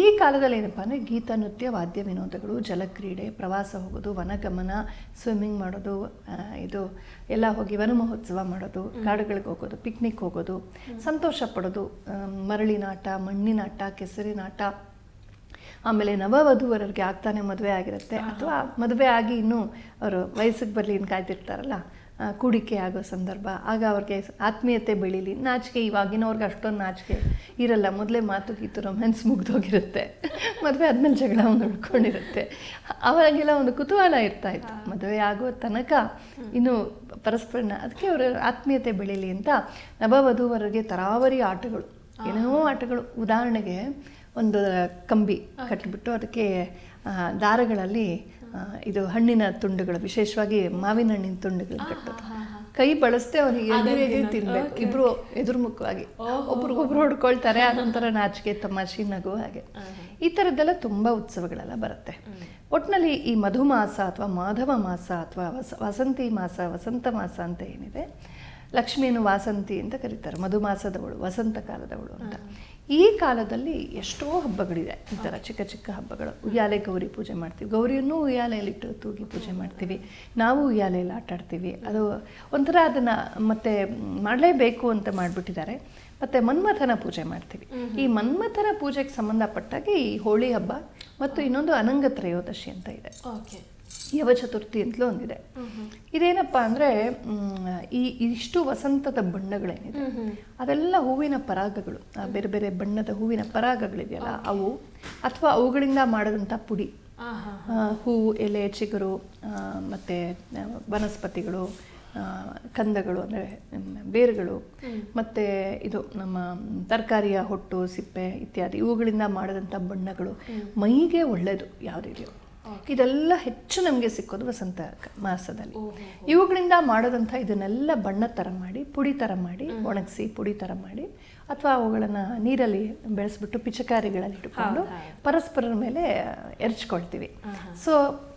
ಈ ಕಾಲದಲ್ಲಿ ಏನಪ್ಪ ಅಂದರೆ ಗೀತ ನೃತ್ಯ ವಾದ್ಯ ವಿನೋದಗಳು ಜಲಕ್ರೀಡೆ ಪ್ರವಾಸ ಹೋಗೋದು ವನಗಮನ ಸ್ವಿಮ್ಮಿಂಗ್ ಮಾಡೋದು ಇದು ಎಲ್ಲ ಹೋಗಿ ವನ ಮಹೋತ್ಸವ ಮಾಡೋದು ಕಾಡುಗಳಿಗೆ ಹೋಗೋದು ಪಿಕ್ನಿಕ್ ಹೋಗೋದು ಸಂತೋಷ ಪಡೋದು ಮರಳಿನಾಟ ಮಣ್ಣಿನಾಟ ಕೆಸರಿನಾಟ ಆಮೇಲೆ ನವವಧುವರರಿಗೆ ಆಗ್ತಾನೆ ಮದುವೆ ಆಗಿರುತ್ತೆ. ಅಥವಾ ಮದುವೆ ಆಗಿ ಇನ್ನೂ ಅವರು ವಯಸ್ಸಿಗೆ ಬರಲಿ ಇನ್ನು ಕಾಯ್ತಿರ್ತಾರಲ್ಲ ಕೂಡಿಕೆ ಆಗೋ ಸಂದರ್ಭ ಆಗ ಅವ್ರಿಗೆ ಆತ್ಮೀಯತೆ ಬೆಳೀಲಿ. ನಾಚಿಕೆ ಇವಾಗಿನವ್ರಿಗೆ ಅಷ್ಟೊಂದು ನಾಚಿಕೆ ಇರಲ್ಲ. ಮೊದಲೇ ಮಾತು ಗೀತು ರೊಮ್ಯಾನ್ಸ್ ಮುಗ್ದೋಗಿರುತ್ತೆ. [LAUGHS] ಮದುವೆ ಆದಮೇಲೆ ಜಗಳ ಒಂದು ಉಳ್ಕೊಂಡಿರುತ್ತೆ ಅವಾಗೆಲ್ಲ ಒಂದು ಕುತೂಹಲ ಇರ್ತಾ ಇತ್ತು. ಮದುವೆ ಆಗೋ ತನಕ ಇನ್ನು ಪರಸ್ಪರನ ಅದಕ್ಕೆ ಅವರ ಆತ್ಮೀಯತೆ ಬೆಳೀಲಿ ಅಂತ ನವವಧುವರಿಗೆ ತರಾವರಿ ಆಟಗಳು ಏನೋ ಆಟಗಳು. ಉದಾಹರಣೆಗೆ ಒಂದು ಕಂಬಿ ಕಟ್ಟಿಬಿಟ್ಟು ಅದಕ್ಕೆ ದಾರಗಳಲ್ಲಿ ಇದು ಹಣ್ಣಿನ ತುಂಡುಗಳು ವಿಶೇಷವಾಗಿ ಮಾವಿನ ಹಣ್ಣಿನ ತುಂಡುಗಳು ಕಟ್ಟೋದು. ಕೈ ಬಳಸದೆ ಅವ್ರಿಗೆ ಎದುರಿಗೆ ತಿನ್ಬೇಕು. ಇಬ್ರು ಎದುರುಮುಖವಾಗಿ ಒಬ್ರಿಗೊಬ್ರು ಹೊಡ್ಕೊಳ್ತಾರೆ ಅದೊಂಥರ ನಾಚಿಕೆ ತಮಾಷೆ ನಗು ಹಾಗೆ. ಈ ಥರದ್ದೆಲ್ಲ ತುಂಬ ಉತ್ಸವಗಳೆಲ್ಲ ಬರುತ್ತೆ. ಒಟ್ಟಿನಲ್ಲಿ ಈ ಮಧುಮಾಸ ಅಥವಾ ಮಾಧವ ಮಾಸ ಅಥವಾ ವಸ ವಸಂತಿ ಮಾಸ ವಸಂತ ಮಾಸ ಅಂತ ಏನಿದೆ ಲಕ್ಷ್ಮಿಯನ್ನು ವಾಸಂತಿ ಅಂತ ಕರೀತಾರೆ. ಮಧುಮಾಸದವಳು ವಸಂತ ಕಾಲದವಳು ಅಂತ. ಈ ಕಾಲದಲ್ಲಿ ಎಷ್ಟೋ ಹಬ್ಬಗಳಿದೆ. ಈ ಥರ ಚಿಕ್ಕ ಚಿಕ್ಕ ಹಬ್ಬಗಳು. ಉಯ್ಯಾಲೆ ಗೌರಿ ಪೂಜೆ ಮಾಡ್ತೀವಿ. ಗೌರಿಯನ್ನು ಉಯ್ಯಾಲೆಯಲ್ಲಿಟ್ಟು ತೂಗಿ ಪೂಜೆ ಮಾಡ್ತೀವಿ. ನಾವು ಉಯ್ಯಾಲೆಯಲ್ಲಿ ಆಟ ಆಡ್ತೀವಿ. ಅದು ಒಂಥರ ಅದನ್ನು ಮತ್ತೆ ಮಾಡಲೇಬೇಕು ಅಂತ ಮಾಡಿಬಿಟ್ಟಿದ್ದಾರೆ. ಮತ್ತು ಮನ್ಮಥನ ಪೂಜೆ ಮಾಡ್ತೀವಿ. ಈ ಮನ್ಮಥನ ಪೂಜೆಗೆ ಸಂಬಂಧಪಟ್ಟಾಗೆ ಈ ಹೋಳಿ ಹಬ್ಬ ಮತ್ತು ಇನ್ನೊಂದು ಅನಂಗ ತ್ರಯೋದಶಿ ಅಂತ ಇದೆ. ಓಕೆ. ಯವ ಚತುರ್ಥಿ ಅಂತಲೂ ಒಂದಿದೆ ಇದೇನಪ್ಪ ಅಂದರೆ ಈ ಇಷ್ಟು ವಸಂತದ ಬಣ್ಣಗಳೇನಿದೆ. ಅದೆಲ್ಲ ಹೂವಿನ ಪರಾಗಗಳು. ಬೇರೆ ಬೇರೆ ಬಣ್ಣದ ಹೂವಿನ ಪರಾಗಗಳಿದೆಯಲ್ಲ ಅವು ಅಥವಾ ಅವುಗಳಿಂದ ಮಾಡಿದಂಥ ಪುಡಿ. ಹೂವು ಎಲೆ ಚಿಗುರು ಮತ್ತು ವನಸ್ಪತಿಗಳು ಕಂದಗಳು ಅಂದರೆ ಬೇರುಗಳು ಮತ್ತು ಇದು ನಮ್ಮ ತರಕಾರಿಯ ಹೊಟ್ಟು ಸಿಪ್ಪೆ ಇತ್ಯಾದಿ ಇವುಗಳಿಂದ ಮಾಡಿದಂಥ ಬಣ್ಣಗಳು. ಮೈಗೆ ಒಳ್ಳೆಯದು ಯಾವುದಿದೆಯೋ ಇದೆಲ್ಲ ಹೆಚ್ಚು ನಮಗೆ ಸಿಕ್ಕೋದು ವಸಂತ ಮಾಸದಲ್ಲಿ. ಇವುಗಳಿಂದ ಮಾಡೋದಂಥ ಇದನ್ನೆಲ್ಲ ಬಣ್ಣ ಥರ ಮಾಡಿ ಪುಡಿ ಥರ ಮಾಡಿ ಒಣಗಿಸಿ ಪುಡಿ ಥರ ಮಾಡಿ ಅಥವಾ ಅವುಗಳನ್ನು ನೀರಲ್ಲಿ ಬೆಳೆಸ್ಬಿಟ್ಟು ಪಿಚಕಾರಿಗಳಲ್ಲಿ ಇಟ್ಟುಕೊಂಡು ಪರಸ್ಪರರ ಮೇಲೆ ಎರಚ್ಕೊಳ್ತೀವಿ. ಸೊ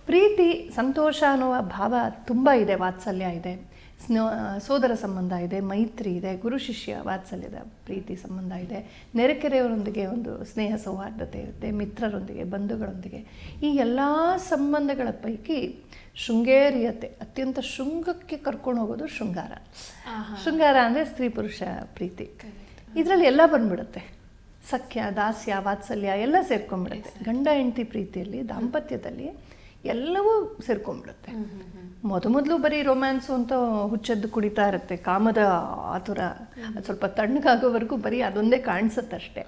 ಪ್ರೀತಿ ಸಂತೋಷ ಅನ್ನುವ ಭಾವ ತುಂಬ ಇದೆ ವಾತ್ಸಲ್ಯ ಇದೆ. ಸ್ನೋ ಸೋದರ ಸಂಬಂಧ ಇದೆ ಮೈತ್ರಿ ಇದೆ ಗುರು ಶಿಷ್ಯ ವಾತ್ಸಲ್ಯದ ಪ್ರೀತಿ ಸಂಬಂಧ ಇದೆ ನೆರೆಕೆರೆಯವರೊಂದಿಗೆ ಒಂದು ಸ್ನೇಹ ಸೌಹಾರ್ದತೆ ಇರುತ್ತೆ ಮಿತ್ರರೊಂದಿಗೆ ಬಂಧುಗಳೊಂದಿಗೆ. ಈ ಎಲ್ಲ ಸಂಬಂಧಗಳ ಪೈಕಿ ಶೃಂಗೇರಿಯತೆ ಅತ್ಯಂತ ಶೃಂಗಕ್ಕೆ ಕರ್ಕೊಂಡು ಹೋಗೋದು ಶೃಂಗಾರ. ಶೃಂಗಾರ ಅಂದರೆ ಸ್ತ್ರೀ ಪುರುಷ ಪ್ರೀತಿ. ಇದರಲ್ಲಿ ಎಲ್ಲ ಬಂದ್ಬಿಡುತ್ತೆ. ಸಖ್ಯ ದಾಸ್ಯ ವಾತ್ಸಲ್ಯ ಎಲ್ಲ ಸೇರ್ಕೊಂಡ್ಬಿಡುತ್ತೆ. ಗಂಡ ಹೆಂಡತಿ ಪ್ರೀತಿಯಲ್ಲಿ ದಾಂಪತ್ಯದಲ್ಲಿ ಎಲ್ಲವೂ ಸೇರ್ಕೊಂಡ್ಬಿಡುತ್ತೆ. ಮೊದಮೊದಲು ಬರೀ ರೊಮ್ಯಾನ್ಸು ಅಂತ ಹುಚ್ಚದ್ದು ಕುಡಿತಾ ಇರುತ್ತೆ. ಕಾಮದ ಆತುರ. ಅದು ಸ್ವಲ್ಪ ತಣ್ಣಗಾಗೋವರೆಗೂ ಬರೀ ಅದೊಂದೇ ಕಾಣಿಸುತ್ತಷ್ಟೇ.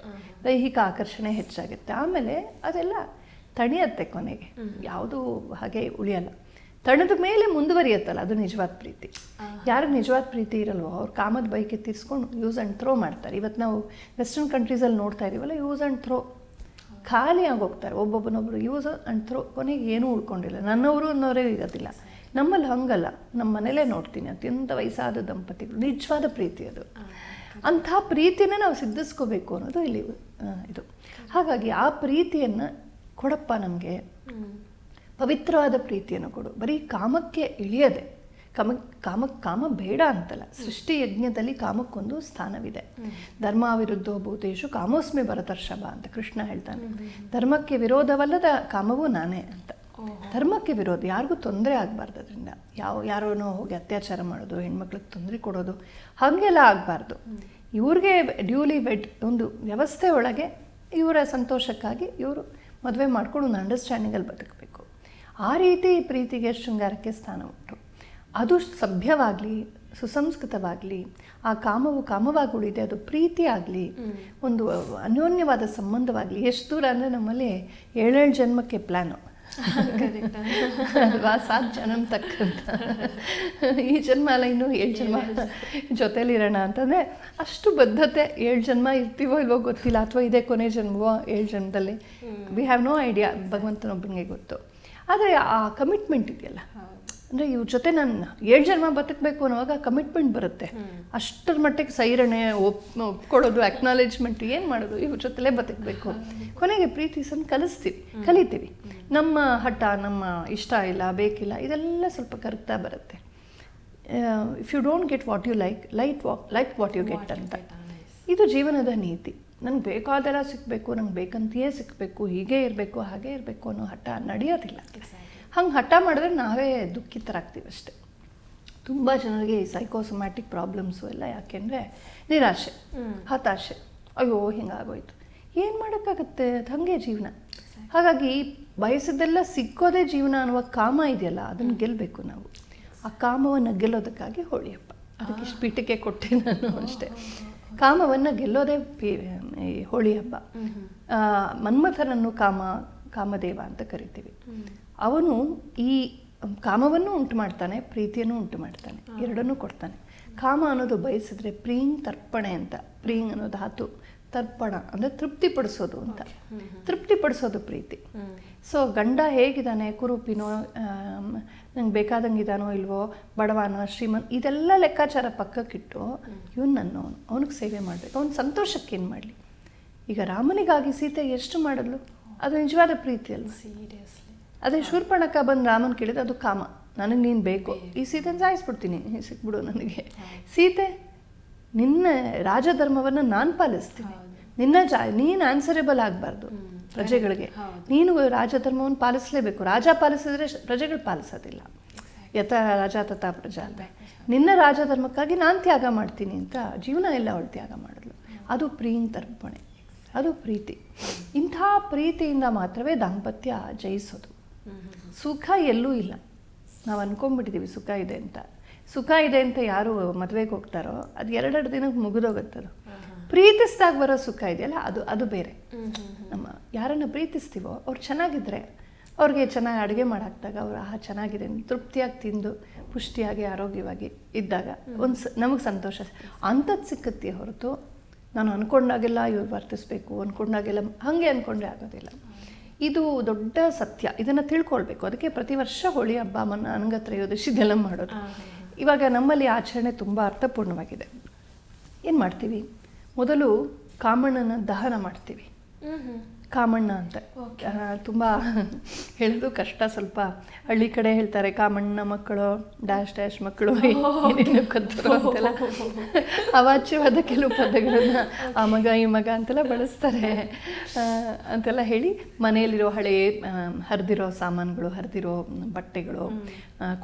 ದೈಹಿಕ ಆಕರ್ಷಣೆ ಹೆಚ್ಚಾಗುತ್ತೆ. ಆಮೇಲೆ ಅದೆಲ್ಲ ತಣಿಯತ್ತೆ ಕೊನೆಗೆ. ಯಾವುದು ಹಾಗೆ ಉಳಿಯಲ್ಲ. ತಣದ ಮೇಲೆ ಮುಂದುವರಿಯತ್ತಲ್ಲ ಅದು ನಿಜವಾದ ಪ್ರೀತಿ. ಯಾರಿಗೆ ನಿಜವಾದ ಪ್ರೀತಿ ಇರಲ್ವೋ ಅವ್ರು ಕಾಮದ ಬೈಕ್ ಎತ್ತಿಸ್ಕೊಂಡು ಯೂಸ್ ಆ್ಯಂಡ್ ಥ್ರೋ ಮಾಡ್ತಾರೆ. ಇವತ್ತು ನಾವು ವೆಸ್ಟರ್ನ್ ಕಂಟ್ರೀಸಲ್ಲಿ ನೋಡ್ತಾ ಇದೀವಲ್ಲ ಯೂಸ್ ಆ್ಯಂಡ್ ಥ್ರೋ. ಖಾಲಿಯಾಗಿ ಹೋಗ್ತಾರೆ. ಒಬ್ಬೊಬ್ಬನೊಬ್ಬರು ಯೂಸ್ ಆ್ಯಂಡ್ ಥ್ರೋ ಕೊನೆಗೆ ಏನೂ ಉಳ್ಕೊಂಡಿಲ್ಲ. ನನ್ನವರು ಅನ್ನೋರೇ ಇರೋದಿಲ್ಲ. ನಮ್ಮಲ್ಲಿ ಹಂಗಲ್ಲ. ನಮ್ಮ ಮನೇಲೇ ನೋಡ್ತೀನಿ. ಅತ್ಯಂತ ವಯಸ್ಸಾದ ದಂಪತಿಗಳು. ನಿಜವಾದ ಪ್ರೀತಿ ಅದು. ಅಂಥ ಪ್ರೀತಿನೇ ನಾವು ಸಿದ್ಧಿಸ್ಕೋಬೇಕು ಅನ್ನೋದು ಇಲ್ಲಿ ಇದು. ಹಾಗಾಗಿ ಆ ಪ್ರೀತಿಯನ್ನು ಕೊಡಪ್ಪ ನಮಗೆ. ಪವಿತ್ರವಾದ ಪ್ರೀತಿಯನ್ನು ಕೊಡು. ಬರೀ ಕಾಮಕ್ಕೆ ಇಳಿಯದೆ. ಕಾಮ ಕಾಮ ಕಾಮ ಬೇಡ ಅಂತಲ್ಲ. ಸೃಷ್ಟಿ ಯಜ್ಞದಲ್ಲಿ ಕಾಮಕ್ಕೊಂದು ಸ್ಥಾನವಿದೆ. ಧರ್ಮ ವಿರುದ್ಧೋ ಭೂತೇಶು ಕಾಮೋಸ್ಮಿ ಭರತರ್ಷಭ ಅಂತ ಕೃಷ್ಣ ಹೇಳ್ತಾನೆ. ಧರ್ಮಕ್ಕೆ ವಿರೋಧವಲ್ಲದ ಕಾಮವೂ ನಾನೇ ಅಂತ. ಧರ್ಮಕ್ಕೆ ವಿರೋಧ ಯಾರಿಗೂ ತೊಂದರೆ ಆಗಬಾರ್ದು ಅದರಿಂದ. ಯಾವ ಯಾರೋನೋ ಹೋಗಿ ಅತ್ಯಾಚಾರ ಮಾಡೋದು ಹೆಣ್ಮಕ್ಳಿಗೆ ತೊಂದರೆ ಕೊಡೋದು ಹಾಗೆಲ್ಲ ಆಗಬಾರ್ದು. ಇವ್ರಿಗೆ ಡ್ಯೂಲಿ ವೆಡ್ ಒಂದು ವ್ಯವಸ್ಥೆ ಒಳಗೆ ಇವರ ಸಂತೋಷಕ್ಕಾಗಿ ಇವರು ಮದುವೆ ಮಾಡ್ಕೊಂಡು ಒಂದು ಅಂಡರ್ಸ್ಟ್ಯಾಂಡಿಂಗಲ್ಲಿ ಬದುಕಬೇಕು. ಆ ರೀತಿ ಪ್ರೀತಿಗೆ ಶೃಂಗಾರಕ್ಕೆ ಸ್ಥಾನ ಉಂಟು. ಅದು ಸಭ್ಯವಾಗಲಿ ಸುಸಂಸ್ಕೃತವಾಗಲಿ ಆ ಕಾಮವು ಕಾಮವಾಗಿ ಉಳಿದೆ ಅದು ಪ್ರೀತಿ ಆಗಲಿ ಒಂದು ಅನ್ಯೋನ್ಯವಾದ ಸಂಬಂಧವಾಗಲಿ ಎಷ್ಟು ದೂರ ಅಂದರೆ ನಮ್ಮಲ್ಲಿ ಏಳೇಳು ಜನ್ಮಕ್ಕೆ ಪ್ಲ್ಯಾನು ಅಲ್ವಾ [LAUGHS] ಸಾತ್ ಜನ್ಮ ತಕ್ಕಂತ. ಈ ಜನ್ಮ ಅಲ್ಲ ಇನ್ನೂ ಏಳು ಜನ್ಮ ಜೊತೆಲಿರೋಣ ಅಂತಂದರೆ ಅಷ್ಟು ಬದ್ಧತೆ ಏಳು ಜನ್ಮ ಇರ್ತೀವೋ ಇಲ್ವೋ ಗೊತ್ತಿಲ್ಲ ಅಥವಾ ಇದೇ ಕೊನೆ ಜನ್ಮವೋ ಏಳು ಜನ್ಮದಲ್ಲಿ. ವಿ ಹ್ಯಾವ್ ನೋ ಐಡಿಯಾ ಭಗವಂತನೊಬ್ಬನಿಗೆ ಗೊತ್ತು. ಆದರೆ ಆ ಕಮಿಟ್ಮೆಂಟ್ ಇದೆಯಲ್ಲ. ಅಂದರೆ ಇವ್ರ ಜೊತೆ ನಾನು ಏಳು ಜನ್ಮ ಬದುಕಬೇಕು ಅನ್ನೋವಾಗ ಕಮಿಟ್ಮೆಂಟ್ ಬರುತ್ತೆ. ಅಷ್ಟರ ಮಟ್ಟಿಗೆ ಸೈರಣೆ ಒಪ್ ಒಪ್ಕೊಳ್ಳೋದು ಅಕ್ನಾಲೇಜ್ಮೆಂಟ್ ಏನು ಮಾಡೋದು ಇವ್ರ ಜೊತೆಲೇ ಬದುಕಬೇಕು. ಕೊನೆಗೆ ಪ್ರೀತಿಸನ್ನು ಕಲಿಸ್ತೀವಿ ಕಲಿತೀವಿ. ನಮ್ಮ ಹಠ ನಮ್ಮ ಇಷ್ಟ ಇಲ್ಲ ಬೇಕಿಲ್ಲ ಇದೆಲ್ಲ ಸ್ವಲ್ಪ ಕರಗ್ತಾ ಬರುತ್ತೆ. If you don't get what you like light walk like what you get ಅಂತ. ಇದು ಜೀವನದ ನೀತಿ. ನಂಗೆ ಬೇಕಾದರ ಸಿಕ್ಕಬೇಕು ನಂಗೆ ಬೇಕಂತೆಯೇ ಸಿಕ್ಕಬೇಕು ಹೀಗೆ ಇರಬೇಕು ಹಾಗೆ ಇರಬೇಕು ಅನ್ನೋ ಹಠ ನಡೆಯೋದಿಲ್ಲ. ಹಂಗೆ ಹಠ ಮಾಡಿದ್ರೆ ನಾವೇ ದುಃಖಿತರಾಗ್ತೀವಿ ಅಷ್ಟೆ. ತುಂಬ ಜನರಿಗೆ ಈ ಸೈಕೋಸೊಮ್ಯಾಟಿಕ್ ಪ್ರಾಬ್ಲಮ್ಸು ಎಲ್ಲ ಯಾಕೆಂದರೆ ನಿರಾಶೆ ಹತಾಶೆ. ಅಯ್ಯೋ ಹಿಂಗಾಗೋಯ್ತು. ಏನು ಮಾಡೋಕ್ಕಾಗತ್ತೆ? ಅದು ಹಾಗೆ ಜೀವನ. ಹಾಗಾಗಿ ಬಯಸಿದ್ದೆಲ್ಲ ಸಿಕ್ಕೋದೇ ಜೀವನ ಅನ್ನುವ ಕಾಮ ಇದೆಯಲ್ಲ ಅದನ್ನು ಗೆಲ್ಲಬೇಕು ನಾವು. ಆ ಕಾಮವನ್ನು ಗೆಲ್ಲೋದಕ್ಕಾಗಿ ಹೋಳಿ ಹಬ್ಬ ಅದಕ್ಕೆ ಇಷ್ಟು ಪೀಠಕ್ಕೆ ಕೊಟ್ಟೆ ನಾನು ಅಷ್ಟೇ. ಕಾಮವನ್ನು ಗೆಲ್ಲೋದೇ ಹೋಳಿ ಹಬ್ಬ ಮನ್ಮಥನನ್ನು ಕಾಮ ಕಾಮದೇವ ಅಂತ ಕರಿತೀವಿ. ಅವನು ಈ ಕಾಮವನ್ನು ಉಂಟು ಮಾಡ್ತಾನೆ ಪ್ರೀತಿಯನ್ನು ಉಂಟು ಮಾಡ್ತಾನೆ ಎರಡನ್ನೂ ಕೊಡ್ತಾನೆ. ಕಾಮ ಅನ್ನೋದು ಬಯಸಿದ್ರೆ ಪ್ರೀಂಗ್ ತರ್ಪಣೆ ಅಂತ ಪ್ರೀಂಗ್ ಅನ್ನೋ ಧಾತು ತರ್ಪಣ ಅಂದರೆ ತೃಪ್ತಿಪಡಿಸೋದು ಅಂತ. ತೃಪ್ತಿಪಡಿಸೋದು ಪ್ರೀತಿ. ಸೊ ಗಂಡ ಹೇಗಿದ್ದಾನೆ ಕುರುಪಿನೋ ನಂಗೆ ಬೇಕಾದಂಗಿದಾನೋ ಇಲ್ವೋ ಬಡವನೋ ಶ್ರೀಮನ್ ಇದೆಲ್ಲ ಲೆಕ್ಕಾಚಾರ ಪಕ್ಕಕ್ಕಿಟ್ಟು ಇವನು ನನ್ನವನು. ಅವನಿಗೆ ಸೇವೆ ಮಾಡಬೇಕು. ಅವ್ನು ಸಂತೋಷಕ್ಕೆ ಏನು ಮಾಡಲಿ? ಈಗ ರಾಮನಿಗಾಗಿ ಸೀತೆ ಎಷ್ಟು ಮಾಡಿದ್ಲು? ಅದು ನಿಜವಾದ ಪ್ರೀತಿ ಅಲ್ವಾ? ಸೀರಿಯಸ್ಲಿ. ಅದೇ ಶೂರ್ಪಣಕ ಬಂದು ರಾಮನ್ ಕೇಳಿದ್ರೆ ಅದು ಕಾಮ. ನನಗೆ ನೀನು ಬೇಕು. ಈ ಸೀತೆನ ಸಾಯಿಸ್ಬಿಡ್ತೀನಿ. ಸಿಕ್ಬಿಡು ನನಗೆ. ಸೀತೆ ನಿನ್ನ ರಾಜಧರ್ಮವನ್ನು ನಾನು ಪಾಲಿಸ್ತೀನಿ. ನಿನ್ನ ಜಾ ನೀನು ಆನ್ಸರೇಬಲ್ ಆಗಬಾರ್ದು ಪ್ರಜೆಗಳಿಗೆ. ನೀನು ರಾಜಧರ್ಮವನ್ನು ಪಾಲಿಸಲೇಬೇಕು. ರಾಜ ಪಾಲಿಸಿದ್ರೆ ಪ್ರಜೆಗಳು ಪಾಲಿಸೋದಿಲ್ಲ. ಯಥ ರಾಜ ತಥಾ ಪ್ರಜಾ ಅಂತ ನಿನ್ನ ರಾಜಧರ್ಮಕ್ಕಾಗಿ ನಾನು ತ್ಯಾಗ ಮಾಡ್ತೀನಿ ಅಂತ ಜೀವನ ಎಲ್ಲ ಅವಳು ತ್ಯಾಗ ಮಾಡಿದ್ಲು. ಅದು ಪ್ರೀನ್ ತರ್ಪಣೆ. ಅದು ಪ್ರೀತಿ. ಇಂಥ ಪ್ರೀತಿಯಿಂದ ಮಾತ್ರವೇ ದಾಂಪತ್ಯ ಜಯಿಸೋದು. ಸುಖ ಎಲ್ಲೂ ಇಲ್ಲ. ನಾವು ಅನ್ಕೊಂಡ್ಬಿಟ್ಟಿದ್ದೀವಿ ಸುಖ ಇದೆ ಅಂತ. ಸುಖ ಇದೆ ಅಂತ ಯಾರು ಮದುವೆಗೆ ಹೋಗ್ತಾರೋ ಅದು ಎರಡೆರಡು ದಿನಕ್ಕೆ ಮುಗಿದೋಗುತ್ತದು ಪ್ರೀತಿಸ್ದಾಗ ಬರೋ ಸುಖ ಇದೆಯಲ್ಲ ಅದು ಅದು ಬೇರೆ. ನಮ್ಮ ಯಾರನ್ನು ಪ್ರೀತಿಸ್ತೀವೋ ಅವ್ರು ಚೆನ್ನಾಗಿದ್ರೆ ಅವ್ರಿಗೆ ಚೆನ್ನಾಗಿ ಅಡುಗೆ ಮಾಡಾಕ್ದಾಗ ಅವ್ರು ಆಹಾ ಚೆನ್ನಾಗಿದೆ. ಅಂತ ತೃಪ್ತಿಯಾಗಿ ತಿಂದು ಪುಷ್ಟಿಯಾಗಿ ಆರೋಗ್ಯವಾಗಿ ಇದ್ದಾಗ ಒಂದು ಸ ನಮಗೆ ಸಂತೋಷ. ಅಂಥದ್ದು ಸಿಕ್ಕತ್ತೆ ಹೊರತು ನಾನು ಅಂದ್ಕೊಂಡಾಗೆಲ್ಲ ಇವ್ರು ವರ್ತಿಸ್ಬೇಕು ಅಂದ್ಕೊಂಡಾಗೆಲ್ಲ ಹಾಗೆ ಅಂದ್ಕೊಂಡೇ ಆಗೋದಿಲ್ಲ. ಇದು ದೊಡ್ಡ ಸತ್ಯ. ಇದನ್ನು ತಿಳ್ಕೊಳ್ಬೇಕು. ಅದಕ್ಕೆ ಪ್ರತಿ ವರ್ಷ ಹೋಳಿ ಹಬ್ಬ ಮನ ಅನಂಗತ್ರಯೋದಶಿ ಇದೆಲ್ಲ ಮಾಡೋದು. ಇವಾಗ ನಮ್ಮಲ್ಲಿ ಆಚರಣೆ ತುಂಬ ಅರ್ಥಪೂರ್ಣವಾಗಿದೆ. ಏನು ಮಾಡ್ತೀವಿ? ಮೊದಲು ಕಾಮಣ್ಣನ ದಹನ ಮಾಡ್ತೀವಿ. ಕಾಮಣ್ಣ ಅಂತ. ತುಂಬ ಹೇಳೋದು ಕಷ್ಟ. ಸ್ವಲ್ಪ ಹಳ್ಳಿ ಕಡೆ ಹೇಳ್ತಾರೆ ಕಾಮಣ್ಣ ಮಕ್ಕಳು ಡ್ಯಾಶ್ ಡ್ಯಾಶ್ ಮಕ್ಕಳು ಏನೇನು ಕತ್ತರು ಅಂತೆಲ್ಲ. ಅವಾಚ್ಯವಾದ ಕೆಲವು ಪದಗಳನ್ನು ಆ ಮಗ ಈ ಮಗ ಅಂತೆಲ್ಲ ಬಳಸ್ತಾರೆ. ಅಂತೆಲ್ಲ ಹೇಳಿ ಮನೆಯಲ್ಲಿರೋ ಹಳೆ ಹರಿದಿರೋ ಸಾಮಾನುಗಳು ಹರಿದಿರೋ ಬಟ್ಟೆಗಳು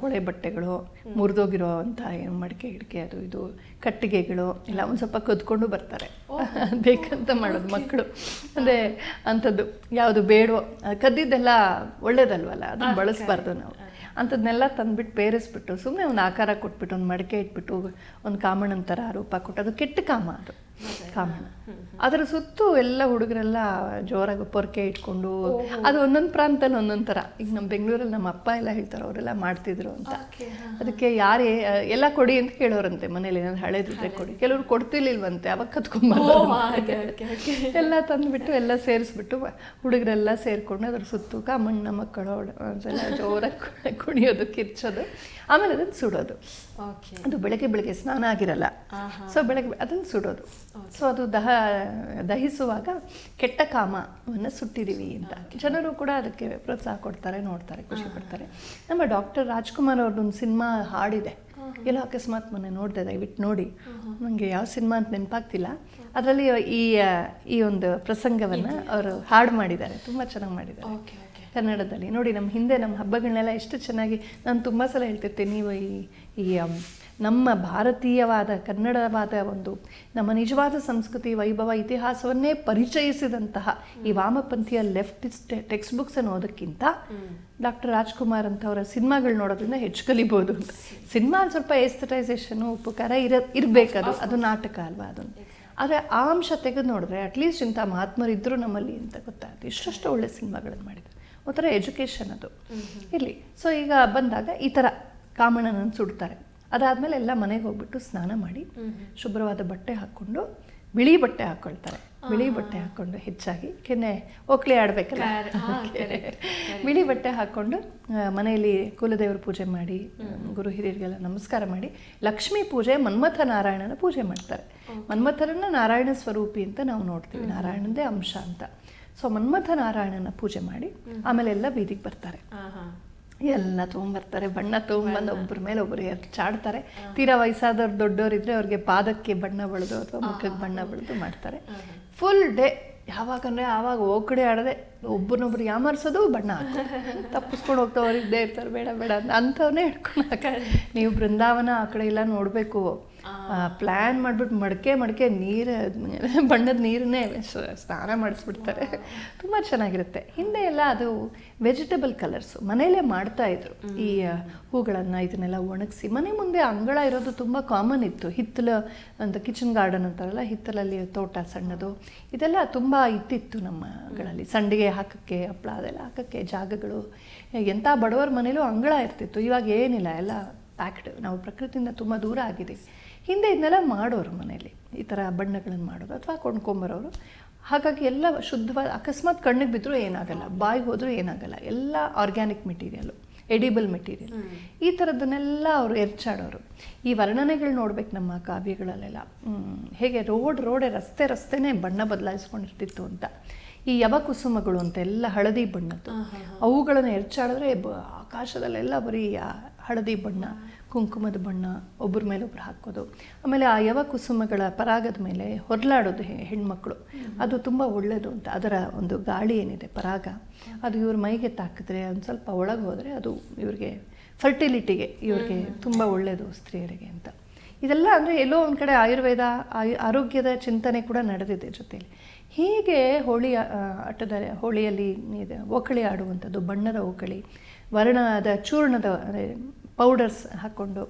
ಕೊಳೆ ಬಟ್ಟೆಗಳು ಮುರಿದೋಗಿರೋ ಅಂತ ಏನು ಮಡಿಕೆ ಹಿಡಿಕೆ ಅದು ಇದು ಕಟ್ಟಿಗೆಗಳು ಇಲ್ಲ ಒಂದು ಸ್ವಲ್ಪ ಕದ್ಕೊಂಡು ಬರ್ತಾರೆ. [LAUGHS] ಬೇಕಂತ ಮಾಡೋದು ಮಕ್ಕಳು. ಅಂದರೆ ಅಂಥದ್ದು ಯಾವುದು ಬೇಡವೋ ಕದ್ದಿದ್ದೆಲ್ಲ ಒಳ್ಳೇದಲ್ವಲ್ಲ ಅದನ್ನ ಬಳಸ್ಬಾರ್ದು ನಾವು. ಅಂಥದ್ದನ್ನೆಲ್ಲ ತಂದ್ಬಿಟ್ಟು ಬೇರೆಸ್ಬಿಟ್ಟು ಸುಮ್ಮನೆ ಒಂದು ಆಕಾರ ಕೊಟ್ಬಿಟ್ಟು ಒಂದು ಮಡಿಕೆ ಇಟ್ಬಿಟ್ಟು ಒಂದು ಕಾಮಣ್ಣನ ಥರ ರೂಪ ಕೊಟ್ಟು ಅದು ಕೆಟ್ಟ ಕಾಮ ಅದು. ಕಾಮಣ್ಣ ಅದರ ಸುತ್ತು ಎಲ್ಲ ಹುಡುಗರೆಲ್ಲ ಜೋರಾಗಿ ಪೊರ್ಕೆ ಇಟ್ಕೊಂಡು ಅದು ಒಂದೊಂದು ಪ್ರಾಂತದಲ್ಲಿ ಒಂದೊಂದು ಥರ. ಈಗ ನಮ್ಮ ಬೆಂಗಳೂರಲ್ಲಿ ನಮ್ಮ ಅಪ್ಪ ಎಲ್ಲ ಹೇಳ್ತಾರೆ ಅವರೆಲ್ಲ ಮಾಡ್ತಿದ್ರು ಅಂತ. ಅದಕ್ಕೆ ಯಾರೇ ಎಲ್ಲ ಕೊಡಿ ಅಂತ ಕೇಳೋರಂತೆ ಮನೇಲಿ ಏನಾದ್ರು ಹಳೇದಿದ್ರೆ ಕೊಡಿ. ಕೆಲವರು ಕೊಡ್ತಿರ್ಲಿಲ್ವಂತೆ ಅವಾಗ ಕತ್ಕೊಂಬಲ್ಲ ಎಲ್ಲ ತಂದುಬಿಟ್ಟು ಎಲ್ಲ ಸೇರಿಸ್ಬಿಟ್ಟು ಹುಡುಗರೆಲ್ಲ ಸೇರಿಕೊಂಡು ಅದ್ರ ಸುತ್ತು ಕಾಮಣ್ಣ ಮಕ್ಕಳು ಎಲ್ಲ ಜೋರಾಗಿ ಕುಣಿಯೋದು ಕಿರ್ಚೋದು ಆಮೇಲೆ ಅದನ್ನು ಸುಡೋದು. ಅದು ಬೆಳಗ್ಗೆ ಬೆಳಗ್ಗೆ ಸ್ನಾನ ಆಗಿರಲ್ಲ. ಸೊ ಬೆಳಗ್ಗೆ ಅದನ್ನು ಸುಡೋದು. ಸೊ ಅದು ದಹ ದಹಿಸುವಾಗ ಕೆಟ್ಟ ಕಾಮವನ್ನು ಸುಟ್ಟಿದ್ದೀವಿ ಅಂತ. ಜನರು ಕೂಡ ಅದಕ್ಕೆ ಪ್ರೋತ್ಸಾಹ ಕೊಡ್ತಾರೆ ನೋಡ್ತಾರೆ ಖುಷಿ ಪಡ್ತಾರೆ. ನಮ್ಮ ಡಾಕ್ಟರ್ ರಾಜ್ಕುಮಾರ್ ಅವ್ರದ್ದೊಂದು ಸಿನಿಮಾ ಹಾಡಿದೆ. ಎಲ್ಲೋ ಅಕಸ್ಮಾತ್ ಮೊನ್ನೆ ನೋಡಿದೆ ದಯವಿಟ್ಟು ನೋಡಿ. ನನಗೆ ಯಾವ ಸಿನಿಮಾ ಅಂತ ನೆನಪಾಗ್ತಿಲ್ಲ. ಅದರಲ್ಲಿ ಈ ಈ ಒಂದು ಪ್ರಸಂಗವನ್ನು ಅವರು ಹಾಡು ಮಾಡಿದ್ದಾರೆ. ತುಂಬ ಚೆನ್ನಾಗಿ ಮಾಡಿದ್ದಾರೆ. ಕನ್ನಡದಲ್ಲಿ. ನೋಡಿ ನಮ್ಮ ಹಿಂದೆ ನಮ್ಮ ಹಬ್ಬಗಳನ್ನೆಲ್ಲ ಎಷ್ಟು ಚೆನ್ನಾಗಿ ನಾನು ತುಂಬ ಸಲ ಹೇಳ್ತಿರ್ತೀನಿ. ನೀವು ಈ ಈ ನಮ್ಮ ಭಾರತೀಯವಾದ ಕನ್ನಡವಾದ ಒಂದು ನಮ್ಮ ನಿಜವಾದ ಸಂಸ್ಕೃತಿ ವೈಭವ ಇತಿಹಾಸವನ್ನೇ ಪರಿಚಯಿಸಿದಂತಹ ಈ ವಾಮಪಂಥೀಯ ಲೆಫ್ಟ್ ಟೆಕ್ಸ್ಟ್ ಬುಕ್ಸ್ ಅನ್ನೋದಕ್ಕಿಂತ ಡಾಕ್ಟರ್ ರಾಜ್ಕುಮಾರ್ ಅಂತವರ ಸಿನಿಮಾಗಳು ನೋಡೋದ್ರಿಂದ ಹೆಚ್ಚು ಕಲಿಬೋದು ಅಂತ. ಸಿನಿಮಾ ಸ್ವಲ್ಪ ಎಸ್ತಟೈಸೇಷನು ಉಪಕಾರ ಇರ ಇರಬೇಕದು. ಅದು ನಾಟಕ ಅಲ್ವಾ ಅದು? ಆದರೆ ಆ ಅಂಶ ತೆಗೆದು ನೋಡಿದ್ರೆ ಅಟ್ಲೀಸ್ಟ್ ಇಂಥ ಮಹಾತ್ಮರಿದ್ದರು ನಮ್ಮಲ್ಲಿ ಅಂತ ಗೊತ್ತಾಗುತ್ತೆ. ಇಷ್ಟಷ್ಟು ಒಳ್ಳೆ ಸಿನಿಮಾಗಳನ್ನು ಮಾಡಿದ್ದಾರೆ. ಒಂಥರ ಎಜುಕೇಷನ್ ಅದು. ಇರಲಿ. ಸೊ ಈಗ ಬಂದಾಗ ಈ ಥರ ಕಾಮಣ್ಣನನ್ನು ಸುಡ್ತಾರೆ. ಅದಾದಮೇಲೆ ಎಲ್ಲ ಮನೆಗೆ ಹೋಗ್ಬಿಟ್ಟು ಸ್ನಾನ ಮಾಡಿ ಶುಭ್ರವಾದ ಬಟ್ಟೆ ಹಾಕ್ಕೊಂಡು ಬಿಳಿ ಬಟ್ಟೆ ಹಾಕ್ಕೊಳ್ತಾರೆ ಬಿಳಿ ಬಟ್ಟೆ ಹಾಕ್ಕೊಂಡು ಹೆಚ್ಚಾಗಿ. ಕೆನೆ ಓಕ್ಲಿ ಆಡಬೇಕಲ್ಲ? ಬಿಳಿ ಬಟ್ಟೆ ಹಾಕ್ಕೊಂಡು ಮನೆಯಲ್ಲಿ ಕುಲದೇವ್ರ ಪೂಜೆ ಮಾಡಿ ಗುರು ಹಿರಿಯರಿಗೆಲ್ಲ ನಮಸ್ಕಾರ ಮಾಡಿ ಲಕ್ಷ್ಮೀ ಪೂಜೆ ಮನ್ಮಥ ನಾರಾಯಣನ ಪೂಜೆ ಮಾಡ್ತಾರೆ. ಮನ್ಮಥರನ್ನ ನಾರಾಯಣ ಸ್ವರೂಪಿ ಅಂತ ನಾವು ನೋಡ್ತೀವಿ. ನಾರಾಯಣದೇ ಅಂಶ ಅಂತ. ಸೊ ಮನ್ಮಥ ನಾರಾಯಣನ ಪೂಜೆ ಮಾಡಿ ಆಮೇಲೆ ಎಲ್ಲ ಬೀದಿಗೆ ಬರ್ತಾರೆ. ಎಲ್ಲ ತೊಗೊಂಬರ್ತಾರೆ ಬಣ್ಣ ತೊಗೊಂಬಂದು ಒಬ್ಬರ ಮೇಲೆ ಒಬ್ಬರು ಚಾಡ್ತಾರೆ. ತೀರಾ ವಯಸ್ಸಾದವ್ರು ದೊಡ್ಡವರಿದ್ರೆ ಅವ್ರಿಗೆ ಪಾದಕ್ಕೆ ಬಣ್ಣ ಬಳಿದು ಅಥವಾ ಮುಖಕ್ಕೆ ಬಣ್ಣ ಬಳಿದು ಮಾಡ್ತಾರೆ. ಫುಲ್ ಡೇ ಯಾವಾಗಂದ್ರೆ ಆವಾಗ ಓಕಡೆ ಆಡದೆ ಒಬ್ಬರನ್ನೊಬ್ರು ಯಾಮರ್ಸೋದು ಬಣ್ಣ [LAUGHS] ತಪ್ಪಿಸ್ಕೊಂಡು ಹೋಗ್ತಾವ್ರು ಇದ್ದೇ ಇರ್ತಾರೆ ಬೇಡ ಬೇಡ ಅಂತ ಅಂಥವನ್ನೇ ಹಿಡ್ಕೊಂಡು ನೀವು ಬೃಂದಾವನ ಆ ಕಡೆ ಎಲ್ಲ ನೋಡಬೇಕು. ಪ್ಲ್ಯಾನ್ ಮಾಡಿಬಿಟ್ಟು ಮಡಕೆ ಮಡಕೆ ನೀರು [LAUGHS] ಬಣ್ಣದ ನೀರನ್ನೇ ಸ್ನಾನ ಮಾಡಿಸ್ಬಿಡ್ತಾರೆ. ತುಂಬ ಚೆನ್ನಾಗಿರುತ್ತೆ. ಹಿಂದೆ ಎಲ್ಲ ಅದು ವೆಜಿಟಬಲ್ ಕಲರ್ಸು ಮನೆಯಲ್ಲೇ ಮಾಡ್ತಾ ಇದ್ರು. ಈ ಹೂಗಳನ್ನು ಇದನ್ನೆಲ್ಲ ಒಣಗಿಸಿ. ಮನೆ ಮುಂದೆ ಅಂಗಳ ಇರೋದು ತುಂಬ ಕಾಮನ್ ಇತ್ತು. ಹಿತ್ತಲು ಅಂತ ಕಿಚನ್ ಗಾರ್ಡನ್ ಅಂತಾರಲ್ಲ ಹಿತ್ತಲಲ್ಲಿ ತೋಟ ಸಣ್ಣದು. ಇದೆಲ್ಲ ತುಂಬ ಇತ್ತಿತ್ತು ನಮ್ಮಗಳಲ್ಲಿ ಸಂಡಿಗೆ ಹಾಕೋಕ್ಕೆ ಹಪ್ಪಳ ಅದೆಲ್ಲ ಹಾಕೋಕ್ಕೆ ಜಾಗಗಳು. ಎಂಥ ಬಡವರ ಮನೇಲೂ ಅಂಗಳ ಇರ್ತಿತ್ತು. ಇವಾಗ ಏನಿಲ್ಲ. ಎಲ್ಲ ಪ್ಯಾಕ್ಡ್ ನಾವು ಪ್ರಕೃತಿಯಿಂದ ತುಂಬ ದೂರ ಆಗಿದ್ದೀವಿ ಹಿಂದೆ ಇದನ್ನೆಲ್ಲ ಮಾಡೋರು ಮನೇಲಿ ಈ ಥರ ಬಣ್ಣಗಳನ್ನು ಮಾಡೋದು ಅಥವಾ ಕೊಂಡ್ಕೊಂಬರೋರು. ಹಾಗಾಗಿ ಎಲ್ಲ ಶುದ್ಧವಾದ ಅಕಸ್ಮಾತ್ ಕಣ್ಣಿಗೆ ಬಿದ್ದರೂ ಏನಾಗಲ್ಲ ಬಾಯಿಗೆ ಹೋದರೂ ಏನಾಗಲ್ಲ ಎಲ್ಲ ಆರ್ಗ್ಯಾನಿಕ್ ಮೆಟೀರಿಯಲು ಎಡಿಬಲ್ ಮೆಟೀರಿಯಲ್ ಈ ಥರದ್ದನ್ನೆಲ್ಲ ಅವರು ಎರ್ಚಾಡೋರು. ಈ ವರ್ಣನೆಗಳು ನೋಡ್ಬೇಕು ನಮ್ಮ ಕಾವ್ಯಗಳಲ್ಲೆಲ್ಲ. ಹೇಗೆ ರೋಡ್ ರೋಡೆ ರಸ್ತೆ ರಸ್ತೆನೇ ಬಣ್ಣ ಬದಲಾಯಿಸ್ಕೊಂಡಿರ್ತಿತ್ತು ಅಂತ. ಈ ಯವಕುಸುಮಗಳು ಅಂತ ಎಲ್ಲ ಹಳದಿ ಬಣ್ಣದ್ದು. ಅವುಗಳನ್ನು ಎರ್ಚಾಡಿದ್ರೆ ಬ- ಆಕಾಶದಲ್ಲೆಲ್ಲ ಬರೀ ಹಳದಿ ಬಣ್ಣ. ಕುಂಕುಮದ ಬಣ್ಣ ಒಬ್ಬರ ಮೇಲೆ ಒಬ್ಬರು ಹಾಕೋದು. ಆಮೇಲೆ ಆ ಯವ ಕುಸುಮಗಳ ಪರಾಗದ ಮೇಲೆ ಹೊರಲಾಡೋದು ಹೆಣ್ಮಕ್ಳು. ಅದು ತುಂಬ ಒಳ್ಳೆಯದು ಅಂತ ಅದರ ಒಂದು ಗಾಳಿ ಏನಿದೆ ಪರಾಗ. ಅದು ಇವ್ರ ಮೈಗೆ ತಾಕಿದ್ರೆ ಒಂದು ಸ್ವಲ್ಪ ಒಳಗೆ ಹೋದರೆ ಅದು ಇವ್ರಿಗೆ ಫರ್ಟಿಲಿಟಿಗೆ ಇವ್ರಿಗೆ ತುಂಬ ಒಳ್ಳೆಯದು ಸ್ತ್ರೀಯರಿಗೆ ಅಂತ. ಇದೆಲ್ಲ ಅಂದರೆ ಎಲ್ಲೋ ಒಂದು ಕಡೆ ಆಯುರ್ವೇದ ಆಯು ಆರೋಗ್ಯದ ಚಿಂತನೆ ಕೂಡ ನಡೆದಿದೆ ಜೊತೆಯಲ್ಲಿ ಹೀಗೆ ಹೋಳಿ ಆಟದ ಹೋಳಿಯಲ್ಲಿ ಇದು ಓಕಳಿ ಆಡುವಂಥದ್ದು ಬಣ್ಣದ ಓಕಳಿ ವರ್ಣದ ಚೂರ್ಣದ ಪೌಡರ್ಸ್ ಹಾಕ್ಕೊಂಡು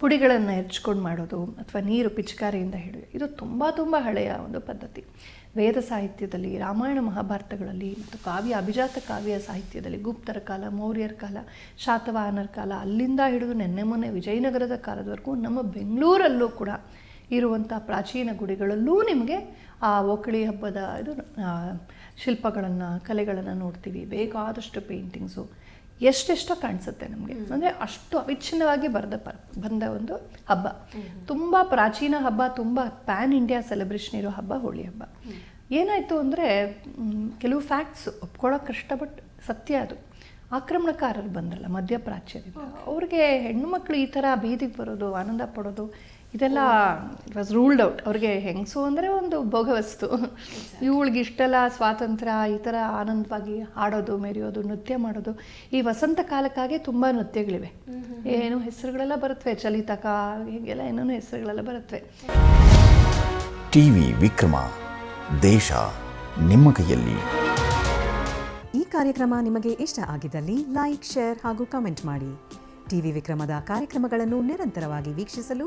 ಪುಡಿಗಳನ್ನು ಹೆಚ್ಕೊಂಡು ಮಾಡೋದು ಅಥವಾ ನೀರು ಪಿಚಕಾರಿಯಿಂದ ಹಿಡಿದು ಇದು ತುಂಬ ತುಂಬ ಹಳೆಯ ಒಂದು ಪದ್ಧತಿ. ವೇದ ಸಾಹಿತ್ಯದಲ್ಲಿ ರಾಮಾಯಣ ಮಹಾಭಾರತಗಳಲ್ಲಿ ಮತ್ತು ಕಾವ್ಯ ಅಭಿಜಾತ ಕಾವ್ಯ ಸಾಹಿತ್ಯದಲ್ಲಿ ಗುಪ್ತರ ಕಾಲ ಮೌರ್ಯರ ಕಾಲ ಶಾತವಾಹನರ ಕಾಲ ಅಲ್ಲಿಂದ ಹಿಡಿದು ನೆನ್ನೆ ಮೊನ್ನೆ ವಿಜಯನಗರದ ಕಾಲದವರೆಗೂ ನಮ್ಮ ಬೆಂಗಳೂರಲ್ಲೂ ಕೂಡ ಇರುವಂಥ ಪ್ರಾಚೀನ ಗುಡಿಗಳಲ್ಲೂ ನಿಮಗೆ ಆ ಓಕಳಿ ಹಬ್ಬದ ಇದು ಶಿಲ್ಪಗಳನ್ನು ಕಲೆಗಳನ್ನು ನೋಡ್ತೀವಿ. ಬೇಕಾದಷ್ಟು ಪೇಂಟಿಂಗ್ಸು ಎಷ್ಟೆಷ್ಟೋ ಕಾಣಿಸುತ್ತೆ ನಮಗೆ. ಅಂದರೆ ಅಷ್ಟು ಅವಿಚ್ಛಿನ್ನವಾಗಿ ಬರೆದ ಪ ಬಂದ ಒಂದು ಹಬ್ಬ. ತುಂಬ ಪ್ರಾಚೀನ ಹಬ್ಬ ತುಂಬ ಪ್ಯಾನ್ ಇಂಡಿಯಾ ಸೆಲೆಬ್ರೇಷನ್ ಇರೋ ಹಬ್ಬ ಹೋಳಿ ಹಬ್ಬ. ಏನಾಯಿತು ಅಂದರೆ ಕೆಲವು ಫ್ಯಾಕ್ಟ್ಸ್ ಒಪ್ಕೊಳ್ಳೋಕೆ ಕಷ್ಟ ಬಟ್ ಸತ್ಯ ಅದು. ಆಕ್ರಮಣಕಾರರು ಬಂದ್ರಲ್ಲ ಮಧ್ಯಪ್ರಾಚ್ಯದಿಂದ. ಅವ್ರಿಗೆ ಹೆಣ್ಣು ಮಕ್ಕಳು ಈ ಥರ ಬೀದಿಗೆ ಬರೋದು ಆನಂದ ಪಡೋದು ಇದೆಲ್ಲ ಇಟ್ ವಾಸ್ ರೂಲ್ಡ್ ಔಟ್ ಅವ್ರಿಗೆ ಹೆಂಗಸು ಅಂದರೆ ಒಂದು ಭೋಗವಸ್ತು. ಇವಳಿಗೆ ಇಷ್ಟೆಲ್ಲ ಸ್ವಾತಂತ್ರ್ಯ ಈ ಥರ ಆನಂದವಾಗಿ ಹಾಡೋದು ಮೆರೆಯೋದು ನೃತ್ಯ ಮಾಡೋದು ಈ ವಸಂತ ಕಾಲಕ್ಕಾಗಿ ತುಂಬ ನೃತ್ಯಗಳಿವೆ. ಏನು ಹೆಸರುಗಳೆಲ್ಲ ಬರುತ್ತವೆ ಚಲಿತಕ ಹೀಗೆಲ್ಲ ಏನೇನೋ ಹೆಸರುಗಳೆಲ್ಲ ಬರುತ್ತವೆ ಟಿವಿ ವಿಕ್ರಮ ದೇಶ ನಿಮ್ಮ ಕೈಯಲ್ಲಿ. ಈ ಕಾರ್ಯಕ್ರಮ ನಿಮಗೆ ಇಷ್ಟ ಆಗಿದ್ದಲ್ಲಿ ಲೈಕ್ ಶೇರ್ ಹಾಗೂ ಕಮೆಂಟ್ ಮಾಡಿ. ಟಿವಿ ವಿಕ್ರಮದ ಕಾರ್ಯಕ್ರಮಗಳನ್ನು ನಿರಂತರವಾಗಿ ವೀಕ್ಷಿಸಲು